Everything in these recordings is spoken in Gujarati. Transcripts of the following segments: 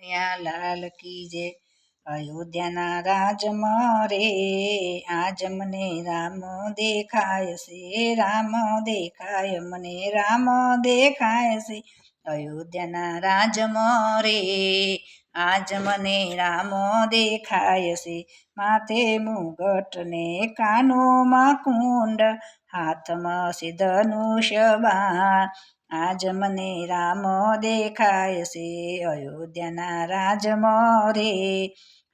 કનૈયા લાલ કી જે અયોધ્યાના રાજમાં રે આજ મને રામ દેખાય છે, રામ દેખાય, મને રામ દેખાય છે. અયોધ્યાના રાજમાં રે આજ મને રામ દેખાય છે. માથે મુગટ ને કાનોમાં કુંડ, હાથમાં સિદ્ધનુષ્ય બાણ. આજ મને રામ દેખાય છે, અયોધ્યાના રાજમાં રે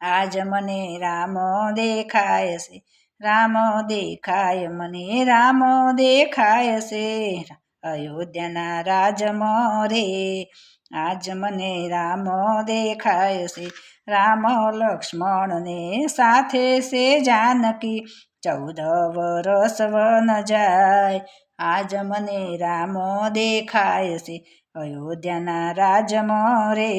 આજ મને રામ દેખાય છે, રામ દેખાય, મને રામ દેખાય છે. અયોધ્યાના રાજ રે આજ મને રામ દેખાય છે. રામ લક્ષ્મણને સાથે છે જાનકી ચૌદ વરસ વન જાય. આજ મને રામ દેખાય છે, અયોધ્યાના રાજ રે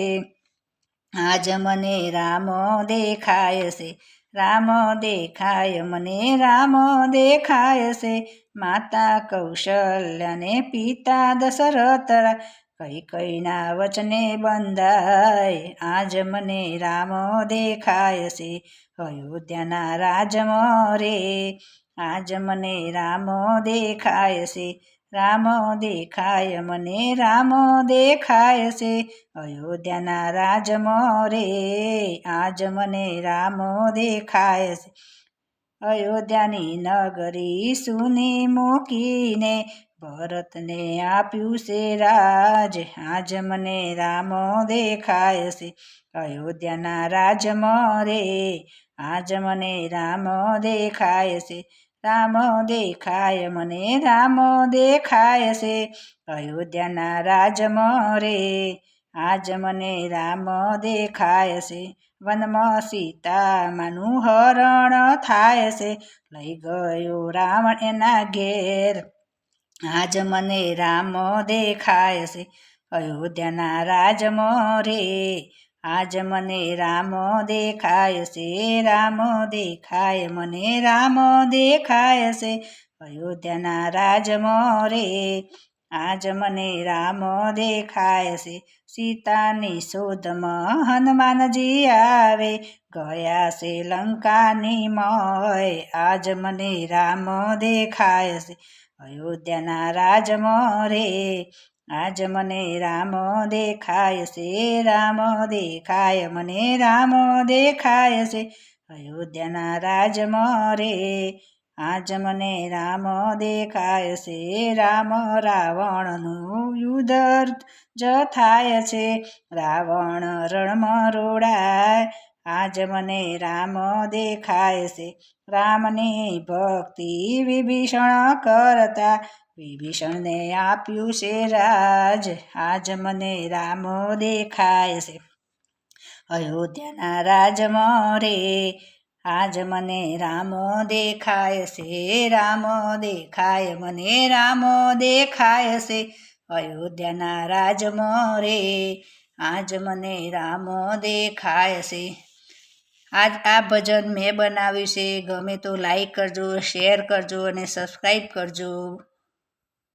આજ મને રામ દેખાય છે રામ દેખાય, મને રામ દેખાય છે. માતા કૌશલ્યને પિતા દશરથ કઈ કઈના વચને બંધાય, આજ મને રામ દેખાય છે. અયોધ્યાના રાજમાં રે આજ મને રામ દેખાય છે. રામ દેખાય મને, રામ દેખાય છે. અયોધ્યાના રાજમાં રે આજ મને રામ દેખાય છે. અયોધ્યાની નગરી સુની મૂકીને ભરતને આપ્યું છે રાજ, આજ મને રામ દેખાય છે. અયોધ્યાના રાજમાં રે આજ મને રામ દેખાય છે. રામ દેખાય મને રામ દેખાય છે અયોધ્યાના રાજમાં રે આજ મને રામ દેખાય છે વનમાં સીતામાનું હરણ થાય છે લઈ ગયો રાવણ એના ઘેર આજ મને રામ દેખાય છે અયોધ્યાના રાજમાં રે આજ મને રામ દેખાય છે, રામ દેખાય, મને રામ દેખાય છે. અયોધ્યાના રાજમાં રે આજ મને રામ દેખાય છે. સીતાની શોધમાં હનુમાનજી આવે, ગયા છે લંકાની મય, આજ મને રામ દેખાય છે. અયોધ્યાના રાજમાં રે આજ મને રામ દેખાય છે, રામ દેખાય, મને રામ દેખાય છે. અયોધ્યાના રાજમાં રે આજ મને રામ દેખાય છે, રામ રાવણનું યુદ્ધ જ થાય છે. રાવણ રણમાં રોડાય આજ મને રામ દેખાય છે. રામની ભક્તિ વિભીષણ કરતા વિભીષણને આપ્યું છે રાજ. આજ મને રામ દેખાય છે. અયોધ્યાના રાજમાં રે આજ મને રામ દેખાય છે. રામ દેખાય, મને રામ દેખાય છે. અયોધ્યાના રાજમાં રે આજ મને રામ દેખાય છે. આજ આ ભજન મેં બનાવ્યું છે. ગમે તો લાઈક કરજો શેર કરજો અને સબસ્ક્રાઈબ કરજો.